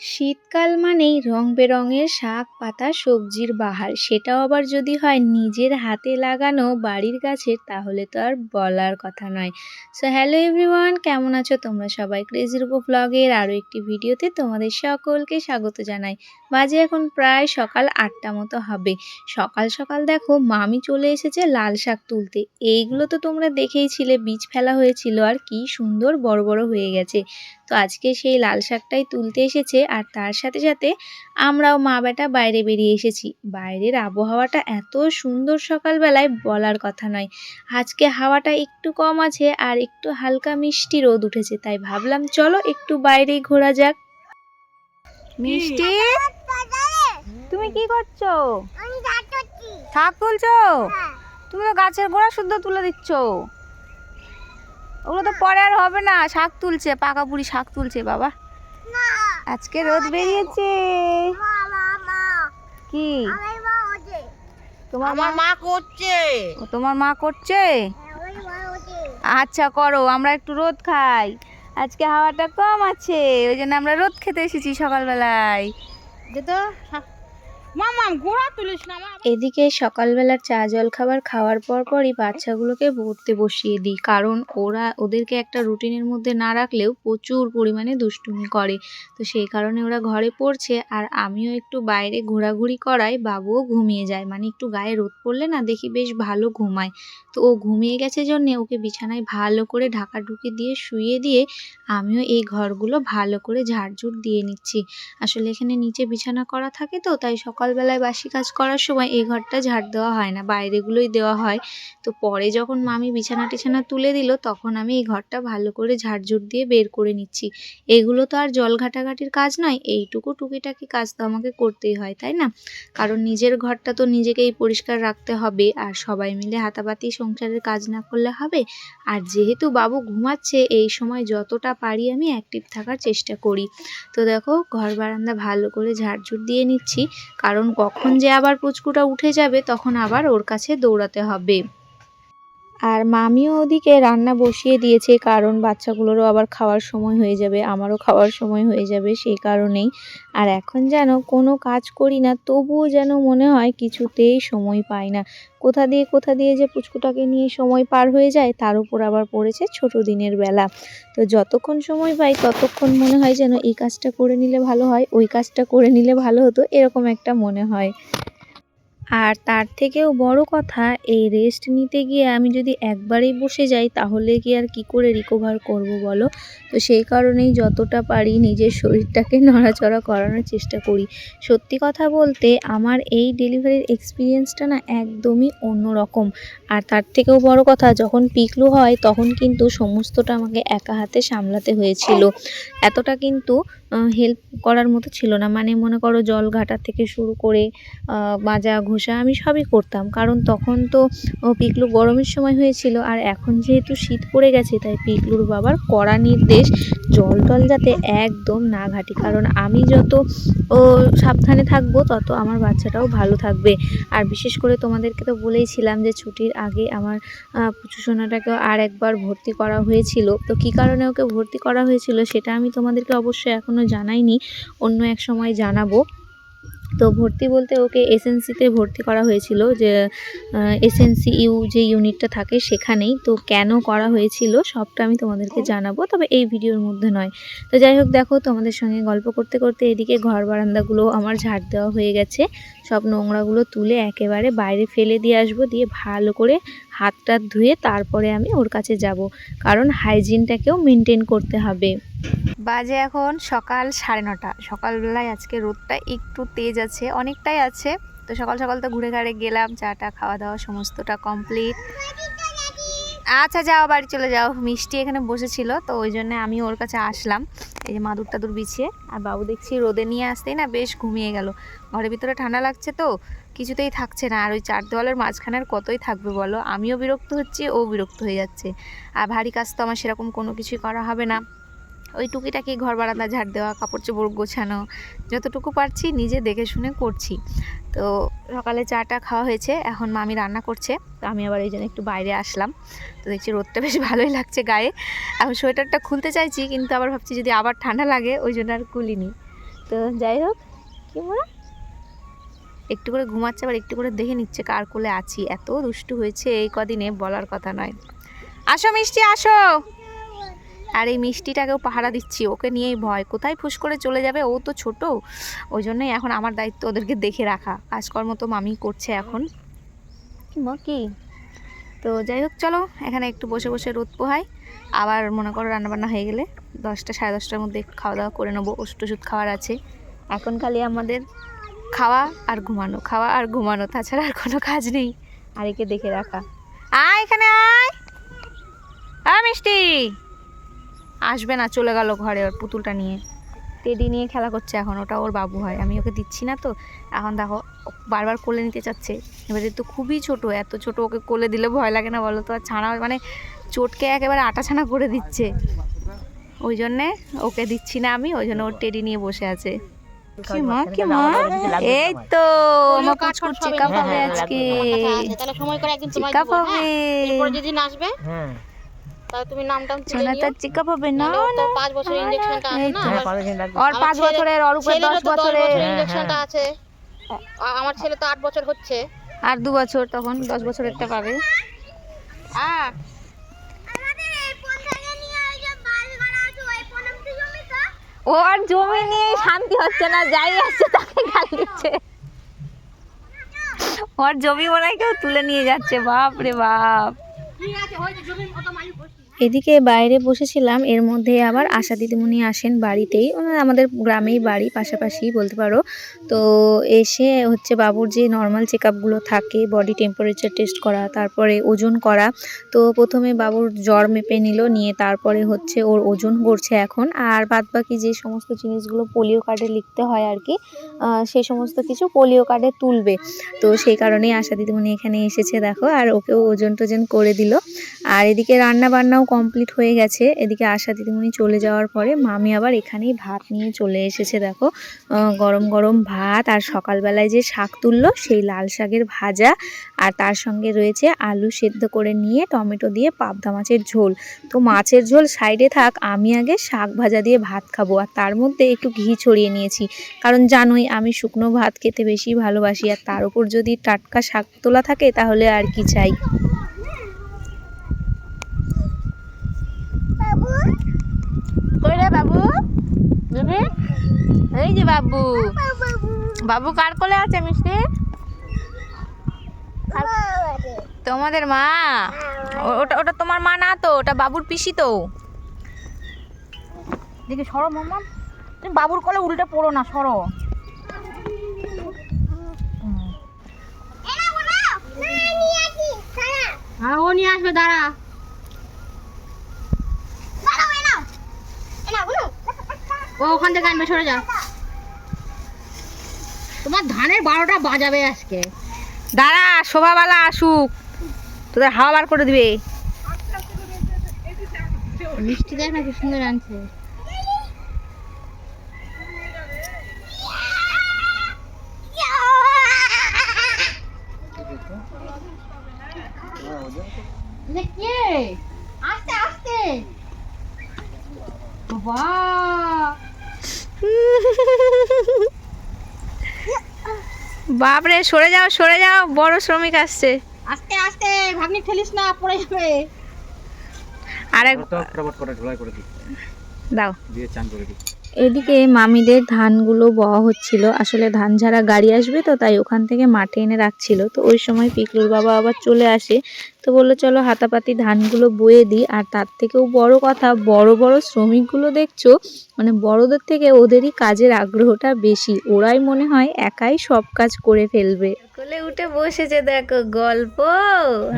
শীতকাল মানেই রং বেরঙের শাক, পাতা, সবজির বাহার। সেটাও আবার যদি হয় নিজের হাতে লাগানো বাড়ির গাছের, তাহলে তো আর বলার কথা নয়। সো হ্যালো এভরিওয়ান কেমন আছো? তোমরা সবাই ক্রেজির উপর ব্লগের আরও একটি ভিডিওতে তোমাদের সকলকে স্বাগত জানাই। বাজে এখন প্রায় সকাল আটটা মতো হবে। সকাল সকাল দেখো মামি চলে এসেছে লাল শাক তুলতে। এইগুলো তো তোমরা দেখেইছিলে বীজ ফেলা হয়েছিল আর কি সুন্দর বড় বড় হয়ে গেছে। তো আজকে সেই লাল শাকটাই তুলতে এসেছে আর তার সাথে সাথে আমরাও মা বেটা বাইরে বেরিয়ে এসেছি। বাইরের আবহাওয়াটা এত সুন্দর সকালবেলায় বলার কথা নয়। আজকে হাওয়াটা একটু কম আছে আর একটু হালকা মিষ্টি রোদ উঠেছে, তাই ভাবলাম চলো একটু বাইরে ঘোরা যাক। মিষ্টি? তুমি কি করছ? শাক তুলছো হ্যাঁ। তুমি তো গাছের গোড়া শুদ্ধ তুলে দিচ্ছ। ওগুলো তো পরে আর হবে না। শাক তুলছে পাকা বুড়ি শাক তুলছে বাবা। আজকে রোদ বেরিয়েছে। কি? তোমার মা? মা করছে। তোমার মা করছে? আমি মা ওঠে। আচ্ছা করো আমরা একটু রোদ খাই। আজকে হাওয়াটা কম আছে ওই জন্য আমরা রোদ খেতে এসেছি সকালবেলায়। যে তো এদিকে সকালবেলার চা জল খাবার খাওয়ার পর পরই বাচ্চাগুলোকে পড়তে বসিয়ে দিই, কারণ ওরা ওদেরকে একটা রুটিনের মধ্যে না রাখলেও প্রচুর পরিমাণে দুষ্টুমি করে। তো সেই কারণে ওরা ঘরে পড়ছে, আর আমিও একটু বাইরে ঘোরাঘুরি করাই বাবুও ঘুমিয়ে যায়। মানে একটু গায়ে রোদ পড়লে না দেখি বেশ ভালো ঘুমায়। তো ও ঘুমিয়ে গেছে জন্যে ওকে বিছানায় ভালো করে ঢাকা ঢুকি দিয়ে শুয়ে দিয়ে আমিও এই ঘরগুলো ভালো করে ঝাড়ঝুট দিয়ে নিচ্ছি। আসলে এখানে নিচে বিছানা করা থাকে তো, তাই সকালবেলায় বাসি কাজ করার সময় এই ঘরটা ঝাড় দেওয়া হয় না, বাইরেগুলোই দেওয়া হয়। তো পরে যখন মামি বিছানা টিছানা তুলে দিল, তখন আমি এই ঘরটা ভালো করে ঝাড়ঝুট দিয়ে বের করে নিচ্ছি। এগুলো তো আর জল ঘাটাঘাটির কাজ নয়, এইটুকু টুকিটাকি কাজ তো আমাকে করতেই হয়, তাই না? কারণ নিজের ঘরটা তো নিজেকেই পরিষ্কার রাখতে হবে, আর সবাই মিলে হাতাপাতি সংসারের কাজ না করলে হবে। আর যেহেতু বাবু ঘুমাচ্ছে, এই সময় যতটা পারি আমি অ্যাক্টিভ থাকার চেষ্টা করি। তো দেখো, ঘর বারান্দা ভালো করে ঝাড়ঝুট দিয়ে নিচ্ছি, কারণ কখন যে আবার পুচকুটা উঠে যাবে তখন আবার ওর কাছে দৌড়াতে হবে। আর মামিও ওদিকে রান্না বসিয়ে দিয়েছে, কারণ বাচ্চাগুলোরও আবার খাওয়ার সময় হয়ে যাবে, আমারও খাওয়ার সময় হয়ে যাবে সেই কারণেই। আর এখন যেন কোনো কাজ করি না, তবুও যেন মনে হয় কিছুতেই সময় পাই না। কোথা দিয়ে কোথা দিয়ে যে পুচকুটাকে নিয়ে সময় পার হয়ে যায়, তার উপর আবার পড়েছে ছোট দিনের বেলা। তো যতক্ষণ সময় পাই, ততক্ষণ মনে হয় যেন এই কাজটা করে নিলে ভালো হয়, ওই কাজটা করে নিলে ভালো হতো, এরকম একটা মনে হয়। আর তার থেকেও বড় কথা, এই রেস্ট নিতে গিয়ে আমি যদি একবারেই বসে যাই, তাহলে কি আর কি করে রিকভার করব বলো? তো সেই কারণেই যতটা পারি নিজের শরীরটাকে নড়াচড়া করানোর চেষ্টা করি। সত্যি কথা বলতে, আমার এই ডেলিভারির এক্সপিরিয়েন্সটা না একদমই অন্যরকম। আর তার থেকেও বড় কথা, যখন পিকলু হয়, তখন কিন্তু সমস্তটা আমাকে একা হাতে সামলাতে হয়েছিল। এতটা কিন্তু হেল্প করার মতো ছিল না। মানে মনে করো জল ঘাটা থেকে শুরু করে মাজা, ঘষা আমি সবই করতাম। কারণ তখন তো পিকলু গরমের সময় হয়েছিল। আর এখন যেহেতু শীত পড়ে গেছে, তাই পিকলুর বাবার কড়া নির্দেশ জল টল যাতে একদম না ঘাটি। কারণ আমি যত, ও সাবধানে থাকব, তত আমার বাচ্চাটাও ভালো থাকবে। আর বিশেষ করে তোমাদেরকে তো বলেইছিলাম যে ছুটির আগে আমার পুচু সোনাটাকেও আর একবার ভর্তি করা হয়েছিল। তো কী কারণে ওকে ভর্তি করা হয়েছিল, সেটা আমি তোমাদেরকে অবশ্যই এখনও জানাইনি, অন্য এক সময় জানাব। তো ভর্তি বলতে ওকে এসএনসিতে ভর্তি করা হয়েছিল যে এসএনসি ইউ যে ইউনিটটা থাকে সেখানেই। তো কেন করা হয়েছিল সবটা আমি তোমাদেরকে জানাব, তবে এই ভিডিওর মধ্যে নয়। তো যাই হোক দেখো তোমাদের সঙ্গে গল্প করতে করতে এদিকে ঘর বারান্দাগুলো আমার ঝাড় দেওয়া হয়ে গেছে। সব নোংরাগুলো তুলে একেবারে বাইরে ফেলে দিয়ে আসব, দিয়ে ভালো করে হাত টাত ধুয়ে তারপরে আমি ওর কাছে যাব। কারণ হাইজিনটাকেও মেনটেন করতে হবে। বাজে এখন সকাল সাড়ে নটা। সকালবেলায় আজকে রোদটা একটু তেজ আছে, অনেকটাই আছে। তো সকাল সকাল তো ঘুরে ঘাড়ে গেলাম চাটা খাওয়া দাওয়া সমস্তটা কমপ্লিট। আচ্ছা যাও, বাড়ি চলে যাও। মিষ্টি এখানে বসেছিল, তো ওই জন্য আমি ওর কাছে আসলাম। এই যে মাদুর টাদুর বিছিয়ে, আর বাবু দেখছি রোদে নিয়ে আসতেই না বেশ ঘুমিয়ে গেল। ঘরের ভিতরে ঠান্ডা লাগছে তো, কিছুতেই থাকছে না। আর ওই চার দেওয়ালের মাঝখানে আর কতই থাকবে বলো? আমিও বিরক্ত হচ্ছি, ও বিরক্ত হয়ে যাচ্ছে। আর ভারী কাজ তো আমার সেরকম কোনো কিছুই করা হবে না। ওই টুকিটাকি ঘর বারান্দা, ঝাড় দেওয়া, কাপড় চোপড় গোছানো, যতটুকু পারছি নিজে দেখে শুনে করছি। তো সকালে চাটা খাওয়া হয়েছে, এখন মামি রান্না করছে। তো আমি আবার এই জন্য একটু বাইরে আসলাম। তো দেখছি রোদটা বেশ ভালোই লাগছে গায়ে। এখন সোয়েটারটা খুলতে চাইছি, কিন্তু আবার ভাবছি যদি আবার ঠান্ডা লাগে, ওই জন্য আর খুলিনি। তো যাই হোক, কি মা একটু করে ঘুমাচ্ছে, আবার একটু করে দেখে নিচ্ছে কার কোলে আছি। এত দুষ্টু হয়েছে এই কদিনে বলার কথা নয়। আসো মিষ্টি, আসো! আর এই মিষ্টিটাকেও পাহারা দিচ্ছি, ওকে নিয়েই ভয়। কোথায় ফুস করে চলে যাবে? ও তো ছোট। ওই জন্যই এখন আমার দায়িত্ব ওদেরকে দেখে রাখা। কাজকর্ম তো মামি করছে এখন। কি? তো যাই হোক, চলো, এখানে একটু বসে বসে রোদ পোহাই। আবার মনে করো রান্নাবান্না হয়ে গেলে দশটা, সাড়ে দশটার মধ্যে খাওয়া দাওয়া করে নেব। ওষুধ টষুধ খাওয়ার আছে। এখন খালি আমাদের খাওয়া আর ঘুমানো। খাওয়া আর ঘুমানো, তাছাড়া আর কোনো কাজ নেই। আর একে দেখে রাখা। আয় এখানে আয়! আয় মিষ্টি! আসবে না চলে গেল ঘরে ওর পুতুলটা নিয়ে। টেডি নিয়ে খেলা করছে এখন ওটা ওর বাবু হয়। আমি ওকে দিচ্ছি না তো। এখন দেখো বারবার কোলে নিতে চাচ্ছে। এবারে তো খুবই ছোট এত ছোট ওকে কোলে দিলে ভয় লাগে না বলো তো? আর ছানা মানে চোটকে একেবারে আটা ছানা করে দিচ্ছে। ওই জন্যে ওকে দিচ্ছি না আমি ওই জন্য ওর টেডি নিয়ে বসে আছে। কি মা কি মা? এই তো আমার চেকআপ হবে আজকে। তাহলে সময় করে একদিন তোমায় চেকআপ হবে। হ্যাঁ? যেদিন আসবে? হ্যাঁ। তুমি নামটা তুলে নিও। তার চেকআপ হবে না? নাহলে ওর বছরের ইঞ্জেকশনটা আছে না? আবার পাঁচ দিন লাগবে ওর আমার ছেলে- বছরের উপরে তো দশ বছরের। বছরের আছে। আমার ছেলে তো আট বছর হচ্ছে। আর দু বছর তখন দশ বছরেরটা পাবে। আহ আমাদের এই ফোন থেকে নিয়ে ওই যে বাল করা আছে ওই ফোন অব্দি জমি তো ওর জমি নিয়ে শান্তি হচ্ছে না যাই আসছে তাকে গাল দিচ্ছে। ওর জমি মনে হয় কেউ তুলে নিয়ে যাচ্ছে বাপ রে বাপ। ঠিক আছে ওই যে জমি অত মালিক বসি এদিকে বাইরে বসেছিলাম, এর মধ্যে আবার আশা দিদিমণি আসেন বাড়িতেই। আমাদের গ্রামেই বাড়ি, পাশাপাশি বলতে পারো। তো এসে হচ্ছে বাবুর যে নর্মাল চেক আপগুলো থাকে বডি টেম্পারেচার টেস্ট করা, তারপরে ওজন করা, তো প্রথমে বাবুর জ্বর মেপে নিল, নিয়ে তারপরে হচ্ছে ওর ওজন করছে এখন। আর বাদবাকি যে সমস্ত জিনিসগুলো পোলিও কার্ডে লিখতে হয় আর কি সেই সমস্ত কিছু পোলিও কার্ডে তুলবে। তো সেই কারণেই আশা দিদিমণি এখানে এসেছে, দেখো। আর ওকেও ওজন টোজন করে দিল। আর এদিকে রান্না বান্নাও কমপ্লিট হয়ে গেছে। এদিকে আশা দিদিমণি চলে যাওয়ার পরে মামি আবার এখানেই ভাত নিয়ে চলে এসেছে, দেখো। গরম গরম ভাত আর সকালবেলায় যে শাক তুললো সেই লাল শাকের ভাজা আর তার সঙ্গে রয়েছে আলু সেদ্ধ করে নিয়ে টমেটো দিয়ে পাবদা মাছের ঝোল। তো মাছের ঝোল সাইডে থাক, আমি আগে শাক ভাজা দিয়ে ভাত খাব আর তার মধ্যে একটু ঘি ছড়িয়ে নিয়েছি। কারণ জানোই আমি শুকনো ভাত খেতে বেশি ভালোবাসি আর তার উপর যদি টাটকা শাক তোলা থাকে তাহলে আর কি চাই বাবু কই রে বাবু? বেবি? এই যে বাবু। বাবু কার কোলে আছে মিষ্টি? তোমাদের মা? ওটা ওটা তোমার মা না তো ওটা বাবুর পিসি তো। দেখি সরো মাম্মা। তুমি বাবুর কোলে উল্টে পড়ো না সারা। হ্যাঁ ও নিয়ে আসবে দাঁড়া। ও ওখান থেকে আনবে সরে যা। তোমার ধানের বারোটা বাজাবে আজকে। দাঁড়া শোভাবালা আসুক। তোদের হাওয়া বার করে দিবে। মিষ্টি দেখ না কি সুন্দর আনছে। কে? আস্তে আস্তে। বাবা বাপরে সরে যাও সরে যাও বড় শ্রমিক আসছে। আস্তে আস্তে ভাগ্নি ঠেলিস না পড়ে যাবে। দিই। দাও। দিয়ে চান করে দিই। এদিকে মামিদের ধানগুলো বওয়া হচ্ছিল। আসলে ধান ঝাড়া গাড়ি আসবে তো তাই ওখান থেকে মাঠে এনে রাখছিল। তো ওই সময় পিকলুর বাবা আবার চলে আসে। তো বলল চলো হাতাপাতি ধানগুলো বয়ে দিই। আর তার থেকেও বড় কথা বড় বড় শ্রমিকগুলো দেখছ মানে বড়দের থেকে ওদেরই কাজের আগ্রহটা বেশি। ওরাই মনে হয় একাই সব কাজ করে ফেলবে। কোলে উঠে বসেছে দেখো গল্প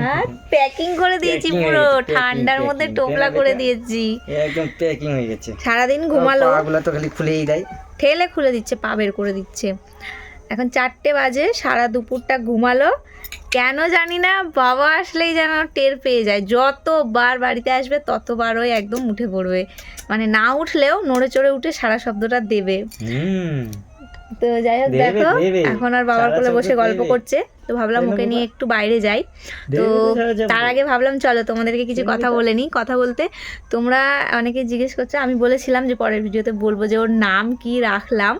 হ্যাঁ? প্যাকিং করে দিয়েছি পুরো ঠান্ডার মধ্যে টোপলা করে দিয়েছি। একদম প্যাকিং হয়ে গেছে। সারাদিন ঘুমালো। পাগুলো তো খালি খুলেই দেয়। ঠেলে খুলে দিচ্ছে পা বের করে দিচ্ছে। এখন চারটে বাজে সারা দুপুরটা ঘুমালো। কেন জানি না বাবা আসলেই যেন টের পেয়ে যায়। যতবার বাড়িতে আসবে ততবার ওই একদম উঠে পড়বে। মানে না উঠলেও নড়ে চড়ে উঠে সারা শব্দটা দেবে। তো যাই হোক দেখো এখন আর বাবার কোলে বসে গল্প করছে। তো ভাবলাম ওকে নিয়ে একটু বাইরে যাই। তো তার আগে ভাবলাম চলো তোমাদেরকে কিছু কথা বলে নিই। কথা বলতে তোমরা অনেকে জিজ্ঞেস করছ আমি বলেছিলাম যে পরের ভিডিওতে বলব যে ওর নাম কি রাখলাম।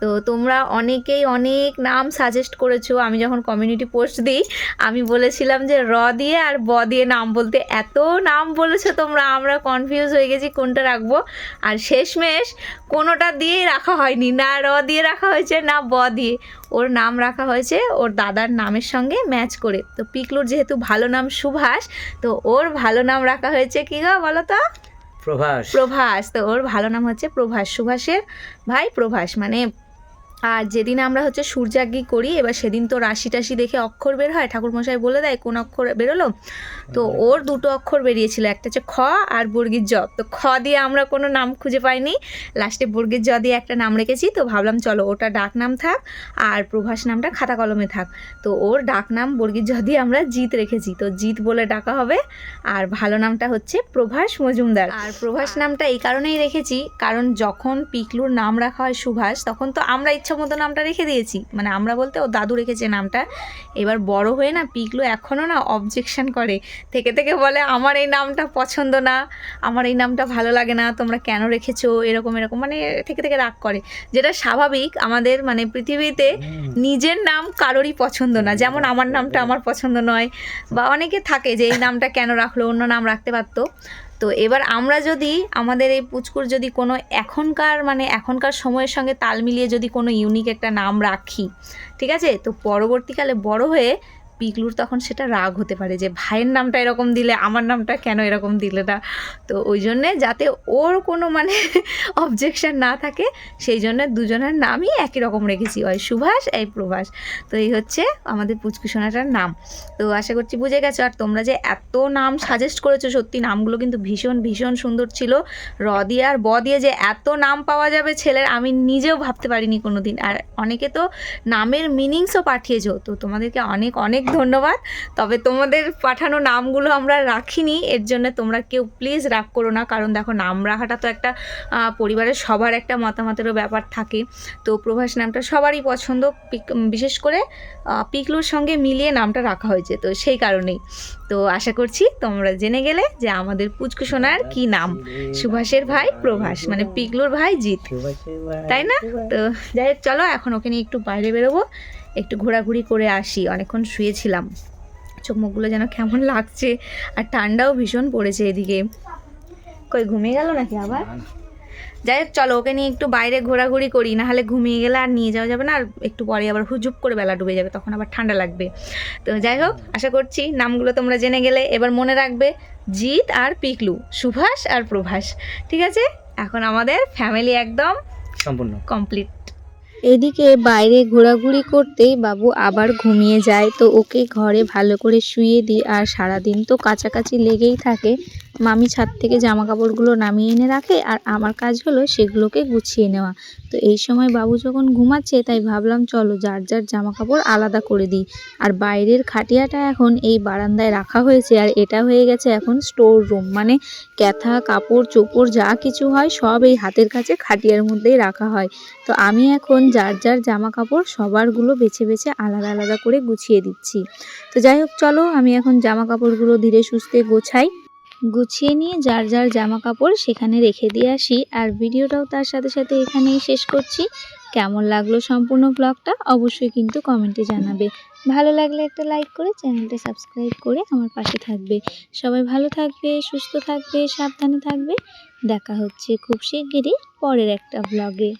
তো তোমরা অনেকেই অনেক নাম সাজেস্ট করেছ। আমি যখন কমিউনিটি পোস্ট দিই আমি বলেছিলাম যে র দিয়ে আর ব দিয়ে নাম বলতে এত নাম বলেছ তোমরা আমরা কনফিউজ হয়ে গেছি কোনটা রাখব। আর শেষমেশ কোনোটা দিয়েই রাখা হয়নি। না র দিয়ে রাখা হয়েছে না ব দিয়ে। ওর নাম রাখা হয়েছে ওর দাদার নামের সঙ্গে ম্যাচ করে। তো পিকলুর যেহেতু ভালো নাম সুভাষ তো ওর ভালো নাম রাখা হয়েছে কি গো বলো তো? প্রভাস। প্রভাস। তো ওর ভালো নাম হচ্ছে প্রভাস সুভাষের ভাই প্রভাস। মানে আর যেদিন আমরা হচ্ছে সূর্যাগ্নি করি এবার সেদিন তো রাশি টাশি দেখে অক্ষর বের হয় ঠাকুরমশাই বলে দেয় কোন অক্ষর বেরোলো? তো ওর দুটো অক্ষর বেরিয়েছিল একটা হচ্ছে খ আর বর্গীর জ। তো খ দিয়ে আমরা কোনো নাম খুঁজে পাইনি লাস্টে বর্গীর জ দিয়ে একটা নাম রেখেছি তো ভাবলাম চলো ওটা ডাক নাম থাক আর প্রভাস নামটা খাতা কলমে থাক। তো ওর ডাক নাম বর্গীর জ দিয়ে আমরা জিত রেখেছি তো জিত বলে ডাকা হবে। আর ভালো নামটা হচ্ছে প্রভাস মজুমদার। আর প্রভাস নামটা এই কারণেই রেখেছি কারণ যখন পিকলুর নাম রাখা হয় সুভাষ তখন তো আমরা ইচ্ছা মতো নামটা রেখে দিয়েছি। মানে আমরা বলতে ও দাদু রেখেছে নামটা। এবার বড় হয়ে না পিকলু এখনও না অবজেকশন করে। থেকে থেকে বলে আমার এই নামটা পছন্দ না। আমার এই নামটা ভালো লাগে না। তোমরা কেন রেখেছো? এরকম এরকম। মানে থেকে থেকে রাগ করে। যেটা স্বাভাবিক আমাদের মানে পৃথিবীতে নিজের নাম কারোরই পছন্দ না। যেমন আমার নামটা আমার পছন্দ নয়। বা অনেকে থাকে যে এই নামটা কেন রাখল? অন্য নাম রাখতে পারতো। তো এবার আমরা যদি আমাদের এই পুচকুর যদি কোনো এখনকার মানে এখনকার সময়ের সঙ্গে তাল মিলিয়ে যদি কোনো ইউনিক একটা নাম রাখি, ঠিক আছে? তো পরবর্তীকালে বড় হয়ে পিকলুর তখন সেটা রাগ হতে পারে যে, ভাইয়ের নামটা এরকম দিলে আমার নামটা কেন এরকম দিলে না? তো ওই জন্যে যাতে ওর কোনো মানে অবজেকশন না থাকে, সেই জন্য দুজনের নামই একই রকম রেখেছি। ওই সুভাষ, এই প্রভাস। তো এই হচ্ছে আমাদের পুচকুসোনাটার নাম। তো আশা করছি বুঝে গেছো, আর তোমরা যে এত নাম সাজেস্ট করেছ, সত্যি নামগুলো কিন্তু ভীষণ ভীষণ সুন্দর ছিল। র দিয়ে আর ব দিয়ে যে এত নাম পাওয়া যাবে ছেলের, আমি নিজেও ভাবতে পারিনি কোনো দিন আর অনেকে তো নামের মিনিংসও পাঠিয়েছো। তো তোমাদেরকে অনেক অনেক ধন্যবাদ। তবে তোমাদের পাঠানো নামগুলো আমরা রাখিনি এর জন্য তোমরা কেউ প্লিজ রাগ করো না কারণ দেখো নাম রাখাটা তো একটা পরিবারের সবার একটা মতামতেরও ব্যাপার থাকে। তো প্রভাস নামটা সবারই পছন্দ বিশেষ করে পিকলুর সঙ্গে মিলিয়ে নামটা রাখা হয়েছে তো সেই কারণেই। তো আশা করছি তোমরা জেনে গেলে যে আমাদের পুচকু সোনার কি নাম? সুভাষের ভাই প্রভাস মানে পিকলুর ভাই জিৎ। তাই না? তো যাই হোক চলো এখন ওকে নিয়ে একটু বাইরে বেরোবো। একটু ঘোরাঘুরি করে আসি অনেকক্ষণ শুয়েছিলাম। চোখ মুখগুলো যেন কেমন লাগছে আর ঠান্ডাও ভীষণ পড়েছে এদিকে। কই ঘুমিয়ে গেল নাকি আবার? যাই হোক চলো ওকে নিয়ে একটু বাইরে ঘোরাঘুরি করি না হলে ঘুমিয়ে গেলে আর নিয়ে যাওয়া যাবে না আর একটু পরে আবার হুজুপ করে বেলা ডুবে যাবে তখন আবার ঠান্ডা লাগবে। তো যাই হোক আশা করছি নামগুলো তোমরা জেনে গেলে। এবার মনে রাখবে জিৎ আর পিকলু সুভাষ আর প্রভাস। ঠিক আছে? এখন আমাদের ফ্যামিলি একদম সম্পূর্ণ। কমপ্লিট এদিকে বাইরে ঘোরাঘুরি করতেই বাবু আবার ঘুমিয়ে যায়। তো ওকে ঘরে ভালো করে শুয়ে দিই। আর সারাদিন তো কাছাকাছি লেগেই থাকে। মামি ছাদ থেকে জামা কাপড়গুলো নামিয়ে এনে রাখে আর আমার কাজ হলো সেগুলোকে গুছিয়ে নেওয়া। তো এই সময় বাবু যখন ঘুমাচ্ছে, তাই ভাবলাম চলো যার যার জামা কাপড় আলাদা করে দিই। আর বাইরের খাটিয়াটা এখন এই বারান্দায় রাখা হয়েছে আর এটা হয়ে গেছে এখন স্টোর রুম মানে ক্যাথা, কাপড়, চোপড়, যা কিছু হয় সব এই হাতের কাছে খাটিয়ার মধ্যেই রাখা হয়। তো আমি এখন যার যার জামা কাপড় সবারগুলো বেছে বেছে আলাদা আলাদা করে গুছিয়ে দিচ্ছি। তো যাই হোক, চলো আমি এখন জামা কাপড়গুলো ধীরে সুস্থে গোছাই। গুছিয়ে নিয়ে যার যার জামা কাপড় সেখানে রেখে দিয়ে আসি। আর ভিডিওটাও তার সাথে সাথে এখানেই শেষ করছি। কেমন লাগল সম্পূর্ণ ব্লগটা অবশ্যই কিন্তু কমেন্টে জানাবে। ভালো লাগলে একটা লাইক করে চ্যানেলটা সাবস্ক্রাইব করে আমার পাশে থাকবে। সবাই ভালো থাকবে, সুস্থ থাকবে, সাবধানে থাকবে। দেখা হচ্ছে খুব শিগগিরই পরের একটা ব্লগে